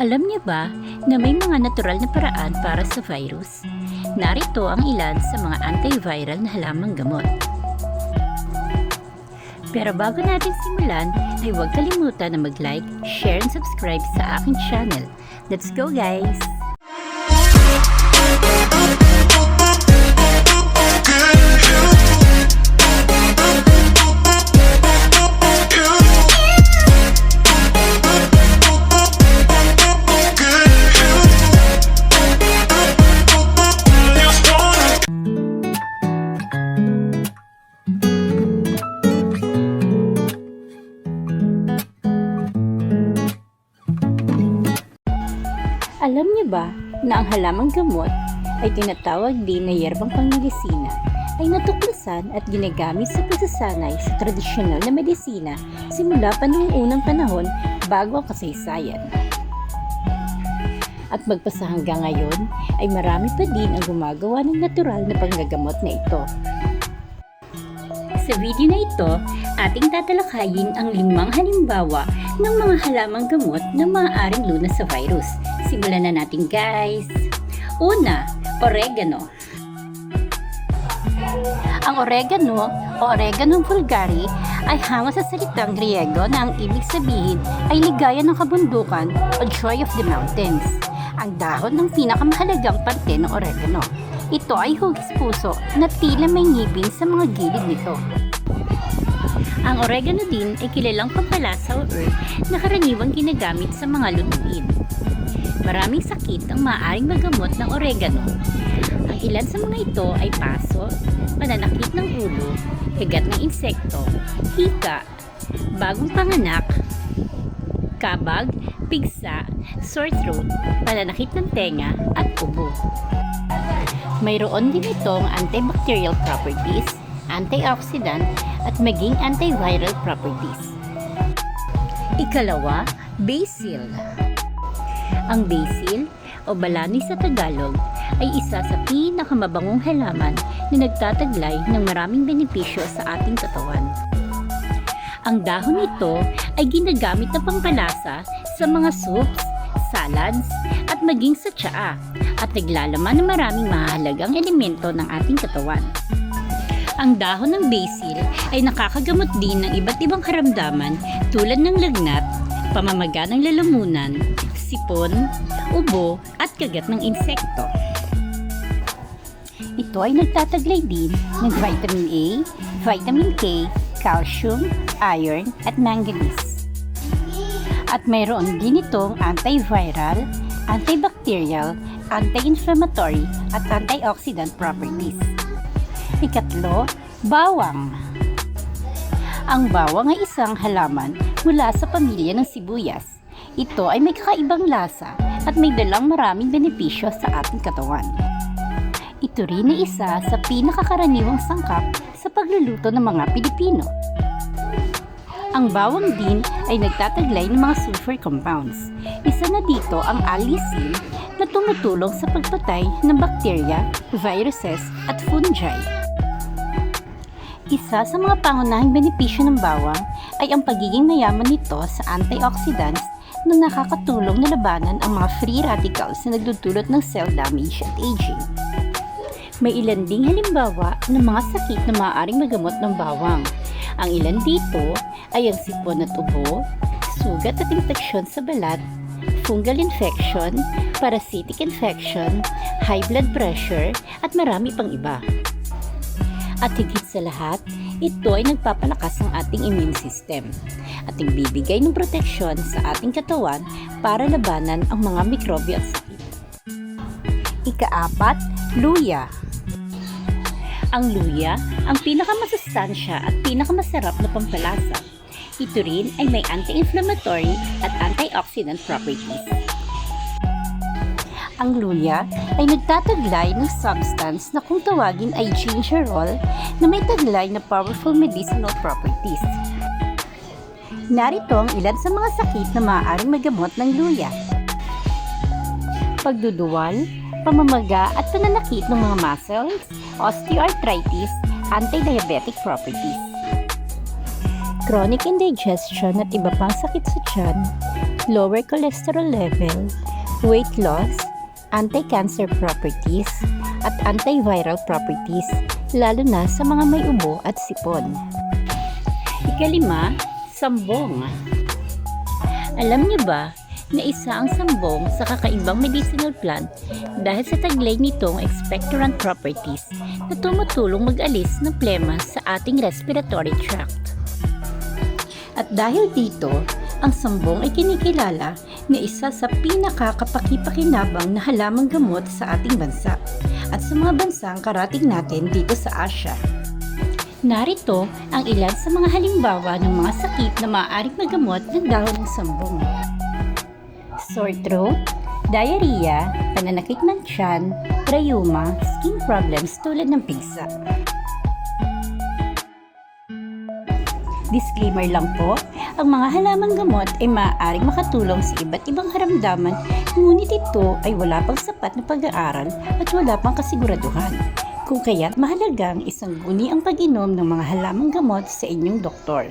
Alam niyo ba na may mga natural na paraan para sa virus? Narito ang ilan sa mga antiviral na halamang gamot. Pero bago natin simulan, ay huwag kalimutan na mag-like, share, and subscribe sa aking channel. Let's go guys! Niyo ba na ang halamang gamot ay tinatawag din na yerbang pangmedisina ay natuklasan at ginagamit sa pagsasanay sa tradisyonal na medisina simula pa noong unang panahon bago ang kasaysayan. At magpasa hanggang ngayon ay marami pa din ang gumagawa ng natural na panggagamot na ito. Sa video na ito, ating tatalakayin ang limang halimbawa ng mga halamang gamot na maaaring lunas sa virus. Simulan na natin guys! Una, oregano. Ang oregano o oregano vulgari ay hango sa salitang Griego na ang ibig sabihin ay ligaya ng kabundukan o joy of the mountains. Ang dahon ng pinakamahalagang parte ng oregano. Ito ay hugis puso na tila may ngipin sa mga gilid nito. Ang oregano din ay kilalang pampalasa o herb na karaniwang ginagamit sa mga lutuin. Maraming sakit ang maaaring magamot ng oregano. Ang ilan sa mga ito ay paso, pananakit ng ulo, kagat ng insekto, hika, bagong panganak, kabag, pigsa, sore throat, pananakit ng tenga, at ubo. Mayroon din itong antibacterial properties, antioxidant, at maging antiviral properties. Ikalawa, basil. Ang basil o balani sa Tagalog ay isa sa pinakamabangong halaman na nagtataglay ng maraming benepisyo sa ating katawan. Ang dahon nito ay ginagamit na pampalasa sa mga soups, salads, at maging sa tsaa at naglalaman ng maraming mahalagang elemento ng ating katawan. Ang dahon ng basil ay nakakagamot din ng iba't ibang karamdaman tulad ng lagnat, pamamaga ng lalamunan, sipon, ubo, at kagat ng insekto. Ito ay nagtataglay din ng vitamin A, vitamin K, calcium, iron, at manganese. At mayroon din itong antiviral, antibacterial, anti-inflammatory, at antioxidant properties. Ikatlo, bawang. Ang bawang ay isang halaman mula sa pamilya ng sibuyas. Ito ay may kakaibang lasa at may dalang maraming benepisyo sa ating katawan. Ito rin ay isa sa pinakakaraniwang sangkap sa pagluluto ng mga Pilipino. Ang bawang din ay nagtataglay ng mga sulfur compounds. Isa na dito ang allicin na tumutulong sa pagpatay ng bakterya, viruses at fungi. Isa sa mga pangunahing benepisyo ng bawang ay ang pagiging mayaman nito sa antioxidants na nakakatulong na labanan ang mga free radicals na nagdudulot ng cell damage at aging. May ilan ding halimbawa ng mga sakit na maaaring magamot ng bawang. Ang ilan dito ay ang sipon at ubo, sugat at infeksyon sa balat, fungal infection, parasitic infection, high blood pressure, at marami pang iba. At higit sa lahat, ito ay nagpapalakas ng ating immune system at nagbibigay ng proteksyon sa ating katawan para labanan ang mga mikrobyo at sakit. Ikaapat, luya. Ang luya, ang pinakamasustansya at pinakamasarap na pampalasa. Ito rin ay may anti-inflammatory at antioxidant properties. Ang luya ay nagtataglay ng substance na kung tawagin ay gingerol na may taglay na powerful medicinal properties. Narito ang ilan sa mga sakit na maaaring magamot ng luya. Pagduduwal, pamamaga at pananakit ng mga muscles, osteoarthritis, anti-diabetic properties. Chronic indigestion at iba pang sakit sa tiyan, lower cholesterol level, weight loss, anti-cancer properties, at antiviral properties, lalo na sa mga may ubo at sipon. Ikalima, sambong. Alam niyo ba na isa ang sambong sa kakaibang medicinal plant dahil sa taglay nitong expectorant properties na tumutulong mag-alis ng plema sa ating respiratory tract. At dahil dito, ang sambong ay kinikilala na isa sa pinakakapakipakinabang na halamang gamot sa ating bansa at sa mga bansang karating natin dito sa Asia. Narito ang ilan sa mga halimbawa ng mga sakit na maaaring magamot ng dahon ng sambong. Sore throat, diarrhea, pananakit ng tiyan, rayuma, skin problems tulad ng pigsa. Disclaimer lang po, ang mga halamang gamot ay maaaring makatulong sa iba't ibang karamdaman, ngunit ito ay wala pang sapat na pag-aaral at wala pang kasiguraduhan. Kung kaya't mahalagang isang guni ang pag-inom ng mga halamang gamot sa inyong doktor.